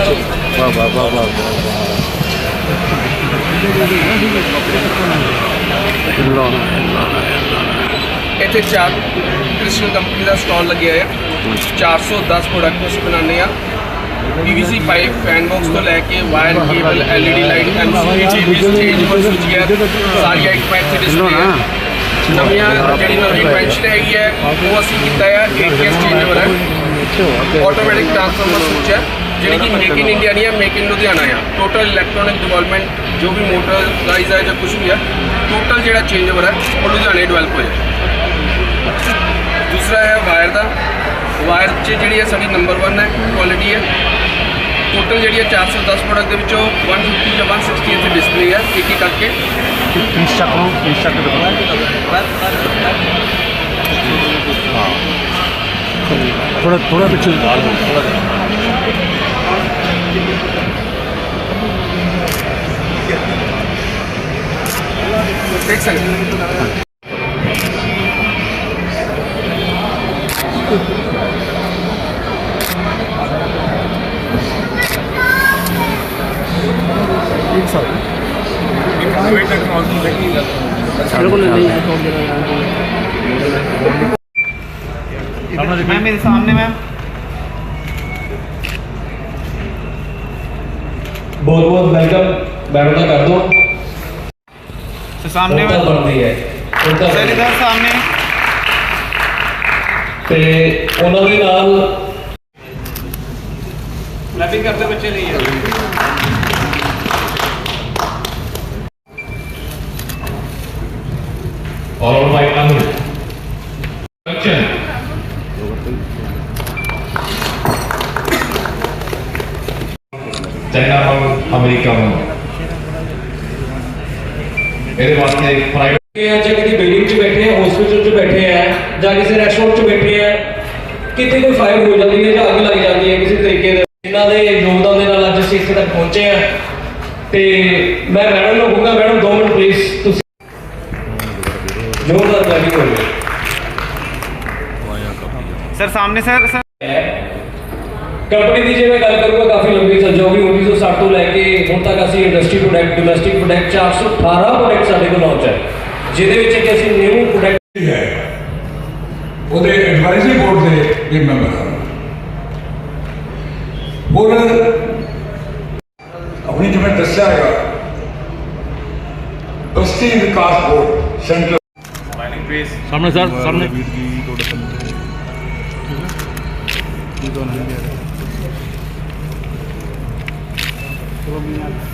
ਵਾਹ ਵਾਹ ਵਾਹ ਵਾਹ ਇੱਥੇ ਚਾਰ ਕ੍ਰਿਸ਼ਨ ਕੰਪਨੀ ਦਾ ਸਟਾਲ ਲੱਗਿਆ ਹੈ 410 ਪ੍ਰੋਡਕਟ ਅਸੀਂ ਬਣਾਉਂਦੇ ਆ PVC ਪਾਈਪ ਫੈਨ ਬਾਕਸ ਤੋਂ ਲੈ ਕੇ wire cable LED light MCB changes changeable switch gear ਸਾਰੀਆਂ ਇੱਕ ਪੈਕ ਤੇ ਡਿਸਪਲੇ ਹੈ ਨਵੀਆਂ ਜਿਹੜੀ ਨਵੀਂ ਇਨਵੈਂਸ਼ਨ ਹੈਗੀ ਹੈ ਉਹ ਅਸੀਂ ਕੀਤਾ ਹੈ ATS ਚੇਂਜੇਬਲ ਹੈ ਆਟੋਮੈਟਿਕ ਟ੍ਰਾਂਸਫਾਰਮਰ ਸੁਚ ਹੈ ਜਿਹੜੀ ਕਿ ਮੇਕ ਇਨ ਇੰਡੀਆ ਨਹੀਂ ਹੈ ਮੇਕ ਇਨ ਲੁਧਿਆਣਾ ਆ ਟੋਟਲ ਇਲੈਕਟ੍ਰੋਨਿਕ ਡਿਵੈਲਪਮੈਂਟ ਜੋ ਵੀ ਮੋਟਰਾਈਜ਼ ਹੈ ਜਾਂ ਕੁਝ ਵੀ ਹੈ ਟੋਟਲ ਜਿਹੜਾ ਚੇਂਜ ਚੇਂਜੇਬਲ ਹੈ, ਉਹ ਲੁਧਿਆਣੇ ਡਿਵੈਲਪ ਹੋਇਆ। ਦੂਸਰਾ ਹੈ ਵਾਇਰ ਦਾ। ਵਾਇਰ 'ਚ ਜਿਹੜੀ ਹੈ ਸਾਡੀ ਨੰਬਰ 1 ਹੈ ਕੁਆਲਿਟੀ ਹੈ। ਟੋਟਲ ਜਿਹੜੀ ਹੈ 410 ਪ੍ਰੋਡਕਟ ਦੇ ਵਿੱਚੋਂ 150 ਜਾਂ 160 ਇੱਥੇ ਡਿਸਪਲੇ ਹੈ, ਇੱਕ ਇੱਕ ਕਰਕੇ। ਪੀਸ ਚੱਕ ਲਓ ਪੀਸ ਚੱਕ ਦਿਖਾਓ ਥੋੜਾ ਥੋੜਾ ਪਿੱਛੇ। ਥੋੜਾ मैम मेरे सामने मैम। बहुत बहुत वेलकम बैठना कर दो तो सामने ਬਹੁਤ मैम ਬਣਦੀ ਹੈ ਉਹਦਾ सर इधर सामने ਤੇ ਉਹਨਾਂ ਦੇ ਨਾਲ क्लैपिंग करते बच्चे नहीं है ਇਹਦੇ ਵਾਸਤੇ ਪ੍ਰਾਈਵੇਟ ਹੈ ਜਾਂ ਕਿਤੇ ਬਿਲਡਿੰਗ 'ਚ ਬੈਠੇ ਆ ਹਸਪੀਟਲ 'ਚ ਬੈਠੇ ਆ ਜਾਂ ਕਿਸੇ ਰੈਸਟੋਰੈਂਟ 'ਚ ਬੈਠੇ ਆ ਕਿਤੇ ਕੋਈ ਫਾਇਰ ਹੋ ਜਾਂਦੀ ਹੈ ਜਾਂ ਅੱਗ ਲੱਗ ਜਾਂਦੀ ਹੈ ਕਿਸੇ ਤਰੀਕੇ ਦੇ। ਇਹਨਾਂ ਦੇ ਯੋਗਦਾਨ ਦੇ ਨਾਲ ਅੱਜ ਅਸੀਂ ਇੱਥੇ ਤੱਕ ਪਹੁੰਚੇ ਆ। ਤੇ ਮੈਂ ਮੈਡਮ ਨੂੰ ਕਹੂੰਗਾ ਮੈਡਮ 2 ਮਿੰਟ ਪਲੀਜ਼ ਤੁਸੀਂ ਜੋਰਦਾਰ ਤਾਲੀ ਹੋਵੇ ਸਰ ਸਾਹਮਣੇ ਸਰ ਸਰ। ਕੰਪਨੀ ਦੀ ਜੇ ਮੈਂ ਗੱਲ ਕਰੂੰਗਾ ਕਾਫੀ ਲੰਬੀ ਸੱਜੋ ਵੀ 1960 ਤੋਂ ਲੈ ਕੇ ਹੁਣ ਤੱਕ ਅਸੀਂ industry product domestic product 418 product ਸਾਡੇ ਕੋਲ ਲਾਂਚ ਹੈ। ਜਿਹਦੇ ਵਿੱਚ ਕਿ ਅਸੀਂ ਨਿਊ ਪ੍ਰੋਡਕਟ ਹੈ। ਉਹਦੇ ਐਡਵਾਈਜ਼ਰੀ ਬੋਰਡ ਦੇ ਵੀ ਮੈਂਬਰ ਹਾਂ। ਔਰ ਆਪਣੀ ਜਿਵੇਂ ਦੱਸਿਆ ਹੈਗਾ ਬਸਤੀ ਵਿਕਾਸ ਬੋਰਡ ਸੈਂਟਰ। ਸਾਹਮਣੇ ਸਰ ਸਾਹਮਣੇ। встретила меня.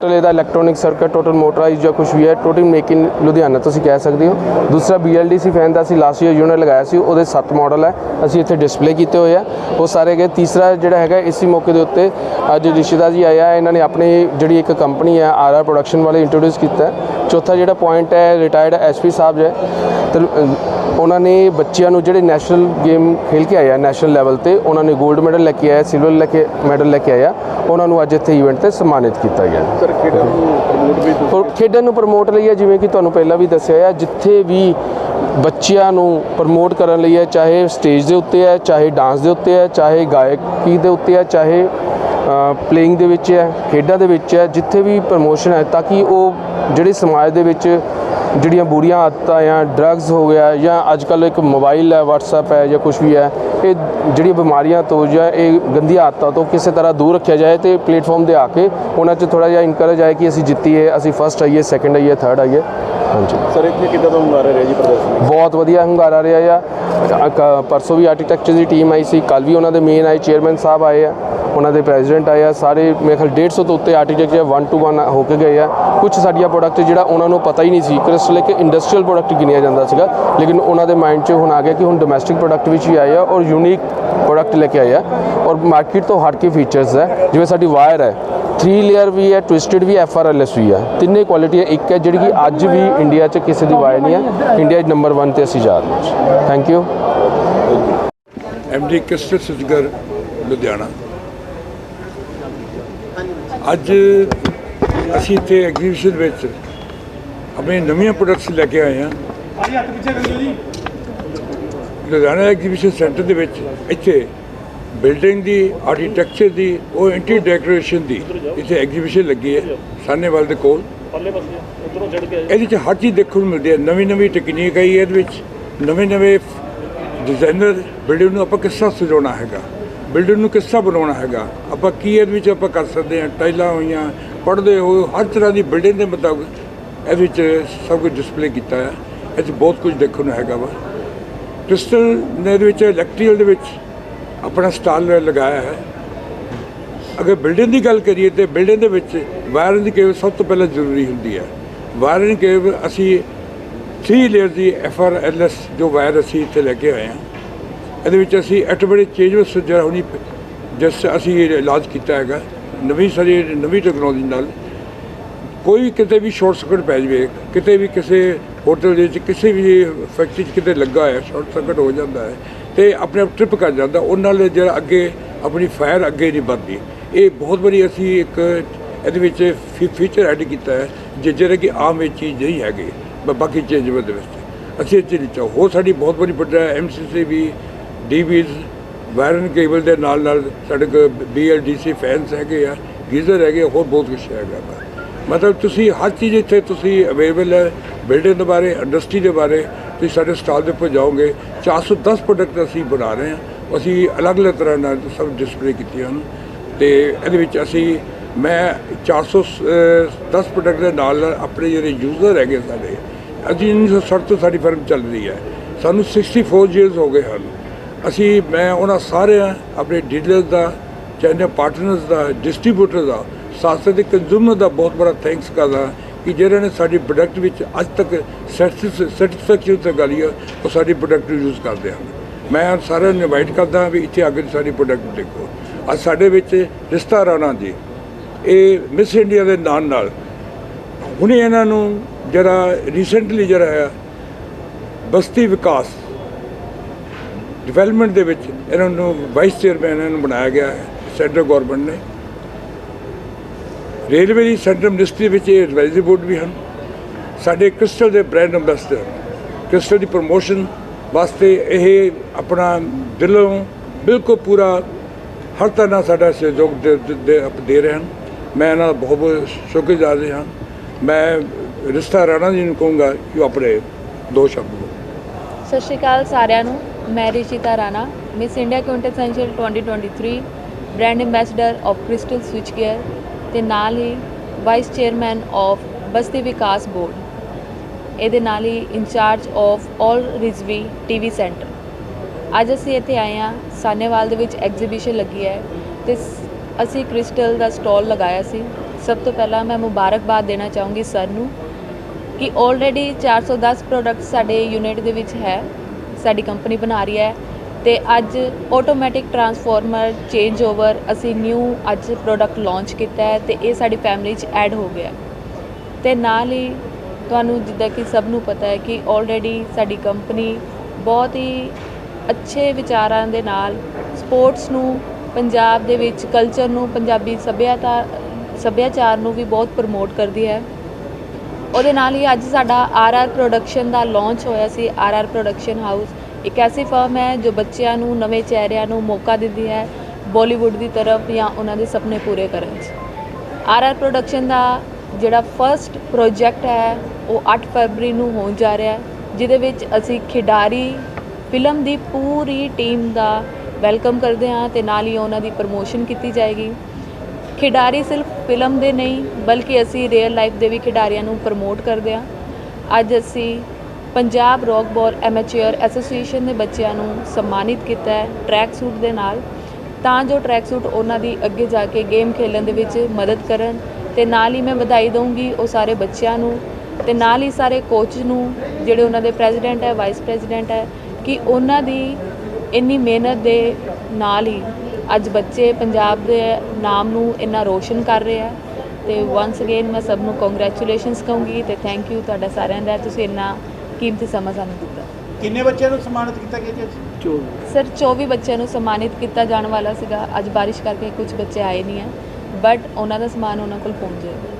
ਟੋਟਲ ਇਹਦਾ ਇਲੈਕਟ੍ਰੋਨਿਕ ਸਰਕਟ ਟੋਟਲ ਮੋਟਰਾਈਜ਼ ਜਾਂ ਕੁਝ ਵੀ ਹੈ ਟੋਟਲ ਮੇਕ ਇਨ ਲੁਧਿਆਣਾ ਤੁਸੀਂ ਕਹਿ ਸਕਦੇ ਹੋ। ਦੂਸਰਾ BLDC ਫੈਨ ਦਾ ਅਸੀਂ ਲਾਸਟ ਈਅਰ ਯੂਨਿਟ ਲਗਾਇਆ ਸੀ, ਉਹਦੇ 7 ਮਾਡਲ ਹੈ, ਅਸੀਂ ਇੱਥੇ ਡਿਸਪਲੇ ਕੀਤੇ ਹੋਏ ਆ। ਉਹ ਸਾਰੇ ਗਏ। ਤੀਸਰਾ ਜਿਹੜਾ ਹੈਗਾ, ਇਸੇ ਮੌਕੇ ਦੇ ਉੱਤੇ ਅੱਜ ਰਿਸ਼ੀਦਾ ਜੀ ਆਇਆ, ਇਹਨਾਂ ਨੇ ਆਪਣੀ ਜਿਹੜੀ ਇੱਕ ਕੰਪਨੀ ਹੈ ਆਰਆਰ ਪ੍ਰੋਡਕਸ਼ਨ ਵਾਲੇ ਇੰਟਰੋਡਿਊਸ ਕੀਤਾ ਚੌਥਾ ਜਿਹੜਾ ਪੁਆਇੰਟ ਹੈ ਰਿਟਾਇਰਡ ਐਸਪੀ ਸਾਹਿਬ ਜੀ। ਤੇ ਉਹਨਾਂ ਨੇ ਬੱਚਿਆਂ ਨੂੰ ਜਿਹੜੇ ਨੈਸ਼ਨਲ ਗੇਮ ਖੇਲ ਕੇ ਆਇਆ ਨੈਸ਼ਨਲ ਲੈਵਲ ਤੇ, ਉਹਨਾਂ ਨੇ 골ਡ ਮੈਡਲ ਲੈ ਕੇ ਆਇਆ ਸਿਲਵਰ ਲੈ ਕੇ ਮੈਡਲ ਲੈ ਕੇ ਆਇਆ। ਉਹਨਾਂ ਨੂੰ ਅੱਜ ਇੱਥੇ ਇਵੈਂਟ ਤੇ ਸਨਮਾਨਿਤ ਕੀਤਾ ਗਿਆ। ਸਰ ਖੇਡਾਂ ਨੂੰ ਪ੍ਰਮੋਟ ਵੀ ਔਰ ਖੇਡਾਂ ਨੂੰ ਪ੍ਰਮੋਟ ਲਈ ਹੈ, ਜਿਵੇਂ ਕਿ ਤੁਹਾਨੂੰ ਪਹਿਲਾਂ ਵੀ ਦੱਸਿਆ ਹੈ, ਜਿੱਥੇ ਵੀ ਬੱਚਿਆਂ ਨੂੰ ਪ੍ਰਮੋਟ ਕਰਨ ਲਈ ਹੈ, ਚਾਹੇ ਸਟੇਜ ਦੇ ਉੱਤੇ ਹੈ, ਚਾਹੇ ਡਾਂਸ ਦੇ ਉੱਤੇ ਹੈ, ਚਾਹੇ ਗਾਇਕੀ ਦੇ ਉੱਤੇ ਹੈ, ਚਾਹੇ ਪਲੇਇੰਗ ਦੇ ਵਿੱਚ ਹੈ, ਖੇਡਾਂ ਦੇ ਵਿੱਚ ਹੈ, ਜਿੱਥੇ ਵੀ ਪ੍ਰਮੋਸ਼ਨ ਹੈ, ਤਾਂ ਕਿ ਉਹ ਜਿਹੜੇ ਸਮਾਜ ਦੇ ਵਿੱਚ ਜਿਹੜੀਆਂ ਬੁਰੀਆਂ ਆਦਤਾਂ ਜਾਂ ਡਰੱਗਸ ਹੋ ਗਿਆ ਜਾਂ ਅੱਜ ਕੱਲ੍ਹ ਇੱਕ ਮੋਬਾਈਲ ਹੈ, WhatsApp ਹੈ ਜਾਂ ਕੁਝ ਵੀ ਹੈ ਇਹ ਜਿਹੜੀਆਂ ਬਿਮਾਰੀਆਂ ਤੋਂ ਜਾਂ ਇਹ ਗੰਦੀਆਂ ਆਦਤਾਂ ਤੋਂ ਕਿਸੇ ਤਰ੍ਹਾਂ ਦੂਰ ਰੱਖਿਆ ਜਾਏ ਤੇ ਪਲੇਟਫਾਰਮ ਦੇ ਆ ਕੇ ਉਹਨਾਂ 'ਚ ਥੋੜਾ ਜਿਹਾ ਇਨਕਰੇਜ ਆਏ ਕਿ ਅਸੀਂ ਜਿੱਤੀਏ ਅਸੀਂ ਫਸਟ ਆਈਏ ਸੈਕੰਡ ਆਈਏ ਥਰਡ ਆਈਏ। ਹਾਂਜੀ। ਸਰ ਇੱਥੇ ਕਿੱਦਾਂ ਦਾ ਹੁੰਗਾਰਾ ਰਿਹਾ ਜੀ ਪ੍ਰਦਰਸ਼ਨ? ਬਹੁਤ ਵਧੀਆ ਹੰਗਾਰਾ ਰਿਹਾ ਆ। ਕ- ਪਰਸੋਂ ਵੀ ਆਰਕੀਟੈਕਚਰ ਦੀ ਟੀਮ ਆਈ ਸੀ ਕੱਲ ਵੀ ਉਹਨਾਂ ਦੇ ਮੇਨ ਆਏ ਚੇਅਰਮੈਨ ਸਾਹਿਬ ਆਏ ਆ ਉਹਨਾਂ ਦੇ ਪ੍ਰੈਜ਼ੀਡੈਂਟ ਆਏ ਆ ਸਾਰੇ ਮੇਰੇ ਖਿਆਲ 150 ਤੋਂ ਉੱਤੇ ਆਰਕੀਟੈਕਚਰ 1 ਟੂ 1 ਹੋ ਕੇ ਗਏ ਆ। ਕੁਝ ਸਾਡੀਆਂ ਪ੍ਰੋਡਕਟ ਜਿਹੜਾ ਉਹਨਾਂ ਨੂੰ ਪਤਾ ਹੀ ਨਹੀਂ ਸੀ ਕ੍ਰਿਸਟਲ ਇੱਕ ਇੰਡਸਟਰੀਅਲ ਪ੍ਰੋਡਕਟ ਗਿਣਿਆ ਜਾਂਦਾ ਸੀਗਾ ਲੇਕਿਨ ਉਹਨਾਂ ਦੇ ਮਾਈਂਡ 'ਚ ਹੁਣ ਆ ਗਿਆ ਕਿ ਹੁਣ ਡੋਮੈਸਟਿਕ ਪ੍ਰੋਡਕਟ ਵਿੱਚ ਵੀ ਆਏ ਆ ਔਰ ਯੂਨੀਕ ਪ੍ਰੋਡਕਟ ਲੈ ਕੇ ਆਏ ਆ। ਔਰ ਮਾਰਕੀਟ ਤੋਂ ਹਟ ਕੇ ਫੀਚਰਸ ਹੈ ਜਿਵੇਂ ਸਾਡੀ ਵਾਇਰ ਹੈ 3 ਲੇਅਰ ਵੀ ਹੈ ਟਵਿਸਟਡ ਵੀ ਐਫ ਆਰ ਐਲ ਐਸ ਵੀ ਹੈ ਤਿੰਨੇ ਕੁਆਲਿਟੀਆਂ ਇੱਕ ਹੈ ਜਿਹੜੀ ਕਿ ਅੱਜ ਵੀ ਇੰਡੀਆ 'ਚ ਕਿਸੇ ਦੀ ਵਾਇਰ ਨਹੀਂ ਹੈ। ਇੰਡੀਆ 'ਚ ਨੰਬਰ 1 ਤੇ ਅਸੀਂ ਜਾ ਰਹੇ ਹਾਂ। ਥੈਂਕ ਯੂ ਐਮਡੀ ਕ੍ਰਿਸਟਲ ਸੁਜਗਰ ਲੁਧਿਆਣਾ। ਅੱਜ ਅਸੀਂ ਇੱਥੇ ਐਗਜ਼ੀਬਿਸ਼ਨ ਵਿੱਚ ਆਪਣੇ ਨਵੀਆਂ ਪ੍ਰੋਡਕਟਸ ਲੈ ਕੇ ਆਏ ਹਾਂ। ਲੁਧਿਆਣਾ ਐਗਜ਼ੀਬਿਸ਼ਨ ਸੈਂਟਰ ਦੇ ਵਿੱਚ ਇੱਥੇ ਬਿਲਡਿੰਗ ਦੀ ਆਰਕੀਟੈਕਚਰ ਦੀ, ਉਹ ਇੰਟੀਰੀਅਰ ਡੈਕੋਰੇਸ਼ਨ ਦੀ ਇੱਥੇ ਐਗਜ਼ੀਬਿਸ਼ਨ ਲੱਗੀ ਹੈ ਸਾਨੇਵਾਲ ਦੇ ਕੋਲ। ਇਹਦੇ 'ਚ ਹਰ ਚੀਜ਼ ਦੇਖਣ ਨੂੰ ਮਿਲਦੀ ਹੈ। ਨਵੀਂ ਨਵੀਂ ਟੈਕਨੀਕ ਆਈ ਇਹਦੇ ਵਿੱਚ। ਨਵੇਂ ਨਵੇਂ ਡਿਜ਼ਾਈਨਰ ਬਿਲਡਿੰਗ ਨੂੰ ਆਪਾਂ ਕਿਸ ਤਰ੍ਹਾਂ ਸਜਾਉਣਾ ਹੈਗਾ? ਬਿਲਡਿੰਗ ਨੂੰ ਕਿਸ ਤਰ੍ਹਾਂ ਬਣਾਉਣਾ ਹੈਗਾ? ਆਪਾਂ ਕੀ ਇਹਦੇ ਵਿੱਚ ਆਪਾਂ ਕਰ ਸਕਦੇ ਹਾਂ? ਟਾਈਲਾਂ ਹੋਈਆਂ ਪੜਦੇ ਹੋਏ ਹਰ ਤਰ੍ਹਾਂ ਦੀ ਬਿਲਡਿੰਗ ਦੇ ਮੁਤਾਬਕ ਇਹਦੇ ਵਿੱਚ ਸਭ ਕੁਝ ਡਿਸਪਲੇ ਕੀਤਾ ਹੈ। ਇਹ 'ਚ ਬਹੁਤ ਕੁਝ ਦੇਖਣ ਨੂੰ ਹੈਗਾ ਵਾ। ਕ੍ਰਿਸਟਲ ਨੇ ਇਹਦੇ ਵਿੱਚ ਇਲੈਕਟ੍ਰੀਕਲ ਦੇ ਵਿੱਚ ਆਪਣਾ ਸਟਾਲ ਲਗਾਇਆ ਹੈ। ਅਗਰ ਬਿਲਡਿੰਗ ਦੀ ਗੱਲ ਕਰੀਏ ਤੇ ਬਿਲਡਿੰਗ ਦੇ ਵਿੱਚ ਵਾਇਰਿੰਗ ਦੀ ਕੇਬਲ ਸਭ ਤੋਂ ਪਹਿਲਾਂ ਜ਼ਰੂਰੀ ਹੁੰਦੀ ਹੈ। ਵਾਇਰਿੰਗ ਕੇਵਲ ਅਸੀਂ 3 ਲੇਅਰ ਦੀ ਐਫ ਆਰ ਐਲ ਐਸ ਜੋ ਵਾਇਰ ਅਸੀਂ ਇੱਥੇ ਲੈ ਕੇ ਆਏ ਹਾਂ। ਇਹਦੇ ਵਿੱਚ ਅਸੀਂ ਐਟੋਮੈਟਿਕ ਚੇਂਜਸ ਜਿਹੜਾ ਹੁਣੀ ਜਿਸ ਅਸੀਂ ਇਲਾਜ ਕੀਤਾ ਹੈਗਾ। ਨਵੀਂ ਸਾਰੀ ਨਵੀਂ ਟੈਕਨੋਲੋਜੀ ਨਾਲ ਕੋਈ ਕਿਤੇ ਵੀ ਸ਼ਾਰਟ ਸਰਕਟ ਪੈ ਜਾਵੇ, ਕਿਤੇ ਵੀ ਕਿਸੇ ਹੋਟਲ ਦੇ ਵਿੱਚ, ਕਿਸੇ ਵੀ ਫੈਕਟਰੀ 'ਚ ਕਿਤੇ ਲੱਗਾ ਹੈ ਸ਼ਾਰਟ ਸਰਕਟ ਹੋ ਜਾਂਦਾ ਹੈ ਤੇ ਆਪਣੇ ਆਪ ਟ੍ਰਿਪ ਕਰ ਜਾਂਦਾ, ਉਹਨਾਂ ਨਾਲ ਜਿਹੜਾ ਅੱਗੇ ਆਪਣੀ ਫਾਇਰ ਅੱਗੇ ਨਹੀਂ ਵੱਧਦੀ। ਇਹ ਬਹੁਤ ਵਾਰੀ ਅਸੀਂ ਇੱਕ ਇਹਦੇ ਵਿੱਚ ਫੀਚਰ ਐਡ ਕੀਤਾ ਹੈ, ਜੇ ਜਿਹੜੇ ਕਿ ਆਮ ਇਹ ਚੀਜ਼ ਨਹੀਂ ਹੈਗੀ ਬਾਕੀ ਚੇਂਜ ਦੇ ਵਿੱਚ ਅਸੀਂ ਇਹ ਚੀਜ਼ ਚਾਹੋ। ਹੋਰ ਸਾਡੀ ਬਹੁਤ ਬੜੀ ਵੱਡਾ ਐਮਸੀਸੀ ਵੀ ਡੀਵੀਜ਼ ਵਾਇਰਨ ਕੇਬਲ ਦੇ ਨਾਲ ਨਾਲ ਸਾਡੇ ਕੋਲ ਬੀਐਲਡੀਸੀ ਫੈਨਸ ਹੈਗੇ ਆ, ਗੀਜ਼ਰ ਹੈਗੇ ਹੋਰ ਬਹੁਤ ਕੁਝ ਹੈਗਾ ਵਾ। ਮਤਲਬ ਤੁਸੀਂ ਹਰ ਚੀਜ਼ ਇੱਥੇ ਤੁਸੀਂ ਅਵੇਲੇਬਲ ਹੈ ਬਿਲਡਿੰਗ ਦੇ ਬਾਰੇ ਇੰਡਸਟਰੀ ਦੇ ਬਾਰੇ, ਤੁਸੀਂ ਸਾਡੇ ਸਟਾਲ ਦੇ ਉੱਪਰ ਜਾਓਗੇ 410 ਪ੍ਰੋਡਕਟ ਅਸੀਂ ਬਣਾ ਰਹੇ ਹਾਂ। ਅਸੀਂ ਅਲੱਗ-ਅਲੱਗ ਤਰ੍ਹਾਂ ਨਾਲ ਸਭ ਡਿਸਪਲੇ ਕੀਤੀਆਂ ਹਨ। ਤੇ ਇਹਦੇ ਵਿੱਚ ਅਸੀਂ, ਮੈਂ 410 ਪ੍ਰੋਡਕਟ ਦੇ ਨਾਲ ਨਾਲ ਆਪਣੇ ਜਿਹੜੇ ਯੂਜ਼ਰ ਹੈਗੇ ਸਾਡੇ, ਅਸੀਂ 1960 ਤੋਂ ਸਾਡੀ ਫਰਮ ਚੱਲ ਰਹੀ ਹੈ। ਸਾਨੂੰ 64 ਇਅਰਸ ਹੋ ਗਏ ਹਨ। ਅਸੀਂ, ਮੈਂ ਉਹਨਾਂ ਸਾਰਿਆਂ, ਆਪਣੇ ਡੀਲਰਸ ਦਾ, ਚਾਹੇ ਪਾਰਟਨਰਸ ਦਾ ਡਿਸਟ੍ਰੀਬਿਊਟਰ ਦਾ, ਸਾਥ ਸਾਥ ਕੰਜ਼ਿਊਮਰ ਦਾ ਬਹੁਤ ਬੜਾ ਥੈਂਕਸ ਕਰਦਾ ਕਿ ਜਿਹੜੇ ਨੇ ਸਾਡੀ ਪ੍ਰੋਡਕਟ ਵਿੱਚ ਅੱਜ ਤੱਕ ਸੈਟੀਸਫੈਕਸ਼ਨ ਤੱਕ ਗਾਲੀ ਹੈ ਉਹ ਸਾਡੀ ਪ੍ਰੋਡਕਟ ਯੂਜ਼ ਕਰਦੇ ਹਨ। ਮੈਂ ਸਾਰਿਆਂ ਨੂੰ ਇਨਵਾਈਟ ਕਰਦਾ ਵੀ ਇੱਥੇ ਆ ਕੇ ਸਾਡੀ ਪ੍ਰੋਡਕਟ ਦੇਖੋ। ਅੱਜ ਸਾਡੇ ਵਿੱਚ ਰਿਸ਼ਤਾ ਰਾਣਾ ਜੀ, ਇਹ ਮਿਸ ਇੰਡੀਆ ਦੇ ਨਾਲ ਨਾਲ, ਹੁਣੇ ਇਹਨਾਂ ਨੂੰ ਜਿਹੜਾ ਰੀਸੈਂਟਲੀ ਜਿਹੜਾ ਹੈ ਬਸਤੀ ਵਿਕਾਸ ਡਿਵੈਲਪਮੈਂਟ ਦੇ ਵਿੱਚ ਇਹਨਾਂ ਨੂੰ ਵਾਈਸ ਚੇਅਰਮੈਨ ਇਹਨਾਂ ਨੂੰ ਬਣਾਇਆ ਗਿਆ ਹੈ ਸੈਂਟਰ ਗਵਰਨਮੈਂਟ ਨੇ। ਰੇਲਵੇ ਦੀ ਸੈਂਟਰ ਮਿਨਿਸਟਰੀ ਵਿੱਚ ਇਹ ਐਡਵਾਈਜ਼ਰੀ ਬੋਰਡ ਵੀ ਹਨ। ਸਾਡੇ ਕ੍ਰਿਸਟਲ ਦੇ ਬ੍ਰਾਂਡ ਅੰਬੈਸਡਰ ਕ੍ਰਿਸਟਲ ਦੀ ਪ੍ਰੋਮੋਸ਼ਨ ਵਾਸਤੇ ਇਹ ਆਪਣਾ ਦਿਲੋਂ ਬਿਲਕੁਲ ਪੂਰਾ ਹਰ ਤਰ੍ਹਾਂ ਨਾਲ ਸਾਡਾ ਸਹਿਯੋਗ ਦੇ- ਦੇ- ਦੇ ਦੇ ਰਹੇ ਹਨ। ਮੈਂ ਇਹਨਾਂ ਦਾ ਬਹੁਤ ਬਹੁਤ ਸ਼ੁਕਰਗੁਜ਼ਾਰ ਹਾਂ ਮੈਂ ਰਿਸ਼ਤਾ ਰਾਣਾ ਜੀ ਨੂੰ ਕਹੂੰਗਾ ਕਿ ਉਹ ਆਪਣੇ ਦੋ ਸ਼ਬਦ ਬੋਲਣ। ਸਤਿ ਸ਼੍ਰੀ ਅਕਾਲ ਸਾਰਿਆਂ ਨੂੰ। ਮੈਂ Rishita Rana Miss India quintessential 2023 brand ambassador of Crystal switch gear ਤੇ ਨਾਲ ਹੀ vice chairman of Basti Vikas board ਇਹਦੇ ਨਾਲ ਹੀ incharge of all Rizvi TV centre ਅੱਜ ਅਸੀਂ ਇੱਥੇ ਆਏ ਹਾਂ ਸਾਨੇਵਾਲ ਦੇ ਵਿੱਚ ਐਗਜ਼ੀਬਿਸ਼ਨ ਲੱਗੀ ਹੈ ਤੇ ਅਸੀਂ ਕ੍ਰਿਸਟਲ ਦਾ ਸਟਾਲ ਲਗਾਇਆ ਸੀ। ਸਭ ਤੋਂ ਪਹਿਲਾਂ ਮੈਂ ਮੁਬਾਰਕਬਾਦ ਦੇਣਾ ਚਾਹੂੰਗੀ ਸਰ ਨੂੰ ਕਿ ਆਲਰੇਡੀ 410 ਪ੍ਰੋਡਕਟ ਸਾਡੇ ਯੂਨਿਟ ਦੇ ਵਿੱਚ ਹੈ, ਸਾਡੀ ਕੰਪਨੀ ਬਣਾ ਰਹੀ ਹੈ ਤੇ ਅੱਜ ਆਟੋਮੈਟਿਕ ਟਰਾਂਸਫਾਰਮਰ ਚੇਂਜ ਓਵਰ ਅਸੀਂ ਨਿਊ ਅੱਜ ਪ੍ਰੋਡਕਟ ਲਾਂਚ ਕੀਤਾ ਹੈ ਤੇ ਇਹ ਸਾਡੀ ਫੈਮਿਲੀ 'ਚ ਐਡ ਹੋ ਗਿਆ ਤੇ ਨਾਲ ਹੀ ਤੁਹਾਨੂੰ ਜਿੱਦਾਂ ਕਿ ਸਭ ਨੂੰ ਪਤਾ ਹੈ ਕਿ ਆਲਰੇਡੀ ਸਾਡੀ ਕੰਪਨੀ ਬਹੁਤ ਹੀ ਅੱਛੇ ਵਿਚਾਰਾਂ ਦੇ ਨਾਲ ਸਪੋਰਟਸ ਨੂੰ, ਪੰਜਾਬ ਦੇ ਵਿੱਚ ਕਲਚਰ ਨੂੰ, ਪੰਜਾਬੀ ਸੱਭਿਆਤਾ, ਸੱਭਿਆਚਾਰ ਨੂੰ ਵੀ ਬਹੁਤ ਪ੍ਰਮੋਟ ਕਰਦੀ ਹੈ। ਉਹਦੇ ਨਾਲ ਹੀ ਅੱਜ ਸਾਡਾ ਆਰ ਆਰ ਪ੍ਰੋਡਕਸ਼ਨ ਦਾ ਲਾਂਚ ਹੋਇਆ ਸੀ ਆਰ ਆਰ ਪ੍ਰੋਡਕਸ਼ਨ ਹਾਊਸ ਇੱਕ ਐਸੀ ਫਰਮ ਹੈ ਜੋ ਬੱਚਿਆਂ ਨੂੰ, ਨਵੇਂ ਚਿਹਰਿਆਂ ਨੂੰ ਮੌਕਾ ਦਿੰਦੀ ਹੈ ਬਾਲੀਵੁੱਡ ਦੀ ਤਰਫ ਜਾਂ ਉਹਨਾਂ ਦੇ ਸੁਪਨੇ ਪੂਰੇ ਕਰਨ 'ਚ। ਆਰ ਆਰ ਪ੍ਰੋਡਕਸ਼ਨ ਦਾ ਜਿਹੜਾ ਫਰਸਟ ਪ੍ਰੋਜੈਕਟ ਹੈ, ਉਹ 8 ਫਰਵਰੀ ਨੂੰ ਹੋਣ ਜਾ ਰਿਹਾ ਹੈ, ਜਿਹਦੇ ਵਿੱਚ ਅਸੀਂ ਖਿਡਾਰੀ ਫਿਲਮ ਦੀ ਪੂਰੀ ਟੀਮ ਦਾ ਵੈਲਕਮ ਕਰਦੇ ਹਾਂ ਤੇ ਨਾਲ ਹੀ ਉਹਨਾਂ ਦੀ ਪ੍ਰਮੋਸ਼ਨ ਕੀਤੀ ਜਾਏਗੀ। ਖਿਡਾਰੀ ਸਿਰਫ ਫਿਲਮ ਦੇ ਨਹੀਂ, ਬਲਕਿ ਅਸੀਂ ਰੀਅਲ ਲਾਈਫ ਦੇ ਵੀ ਖਿਡਾਰੀਆਂ ਨੂੰ ਪ੍ਰਮੋਟ ਕਰਦੇ ਹਾਂ। ਅੱਜ ਅਸੀਂ Punjab rock ball amateur association ਦੇ ਬੱਚਿਆਂ ਨੂੰ ਸਨਮਾਨਿਤ ਕੀਤਾ ਹੈ ਟਰੈਕ ਸੂਟ ਦੇ ਨਾਲ। ਤਾਂ ਜੋ ਟਰੈਕ ਸੂਟ ਉਹਨਾਂ ਦੀ ਅੱਗੇ ਜਾ ਕੇ ਗੇਮ ਖੇਡਣ ਦੇ ਵਿੱਚ ਮਦਦ ਕਰਨ ਤੇ ਨਾਲ ਹੀ ਮੈਂ ਵਧਾਈ ਦਊਂਗੀ ਉਹ ਸਾਰੇ ਬੱਚਿਆਂ ਨੂੰ ਤੇ ਨਾਲ ਹੀ ਸਾਰੇ ਕੋਚ ਨੂੰ, ਜਿਹੜੇ ਉਹਨਾਂ ਦੇ ਪ੍ਰੈਜ਼ੀਡੈਂਟ ਹੈ ਵਾਈਸ ਪ੍ਰੈਜ਼ੀਡੈਂਟ ਹੈ ਕਿ ਉਹਨਾਂ ਦੀ ਇੰਨੀ ਮਿਹਨਤ ਦੇ ਨਾਲ ਹੀ ਅੱਜ ਬੱਚੇ ਪੰਜਾਬ ਦੇ ਨਾਮ ਨੂੰ ਇੰਨਾ ਰੋਸ਼ਨ ਕਰ ਰਹੇ ਆ। ਤੇ ਵਾਂਸ ਅਗੇਨ ਮੈਂ ਸਭ ਨੂੰ ਕੰਗ੍ਰੈਚੁਲੇਸ਼ਨਸ ਕਹੂੰਗੀ ਤੇ ਥੈਂਕ ਯੂ ਤੁਹਾਡਾ ਸਾਰਿਆਂ ਦਾ। ਤੁਸੀਂ ਇੰਨਾ ਕੀਮਤੀ ਸਮਾਂ ਸਾਨੂੰ ਦਿੱਤਾ। ਕਿੰਨੇ ਬੱਚਿਆਂ ਨੂੰ ਸਨਮਾਨਿਤ ਕੀਤਾ ਗਿਆ ਜੀ ਅੱਜ? ਸਰ 24 ਬੱਚਿਆਂ ਨੂੰ ਸਨਮਾਨਿਤ ਕੀਤਾ ਜਾਣ ਵਾਲਾ ਸੀਗਾ। ਅੱਜ ਬਾਰਿਸ਼ ਕਰਕੇ ਕੁਝ ਬੱਚੇ ਆਏ ਨਹੀਂ ਹੈ ਬਟ ਉਹਨਾਂ ਦਾ ਸਮਾਨ ਉਹਨਾਂ ਕੋਲ ਪਹੁੰਚ ਜਾਏਗਾ।